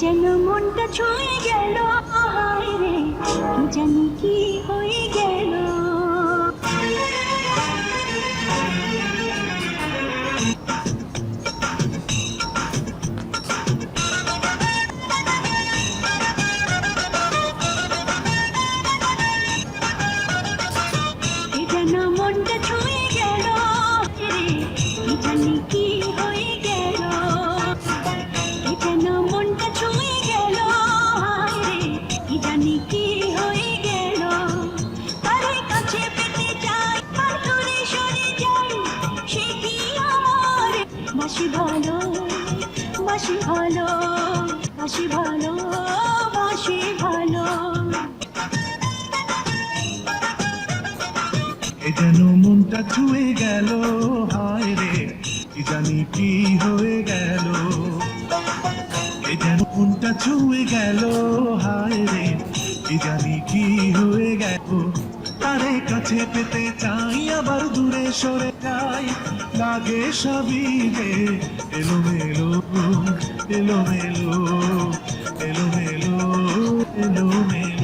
যেন মনটা ছুঁয়ে গেল? রে কি জানি কি হয়ে গেল? যেন মনটা ছুঁয়ে গেল? রে কি জানি কি বাসি ভালো বাসি ভালো বাসি ভালো বাসি ভালো। এ যেন মনটা ছুঁয়ে গেল, হায় রে, কি জানি হয়ে গেল। এ যেন মনটা ছুঁয়ে গেল, হায় রে কি জানি কি হয়ে গেল। তারে কাছে পেতে চাই, আবার দূরে সরে যাই। লাগে সবই এলো মেলো এলো মেলো এলো মেলো এলো মেলো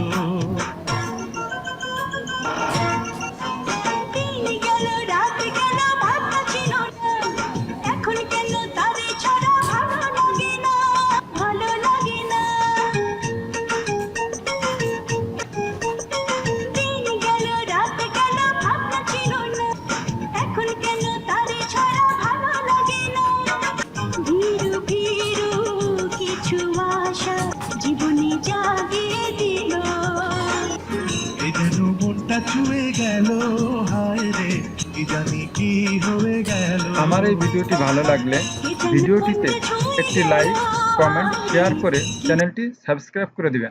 মনটা ছুঁয়ে গেল, হায় রে, কি জানি কি হয়ে গেল। আমার এই ভিডিওটি ভালো লাগলে ভিডিওটিতে একটি লাইক কমেন্ট শেয়ার করে চ্যানেলটি সাবস্ক্রাইব করে দিবেন।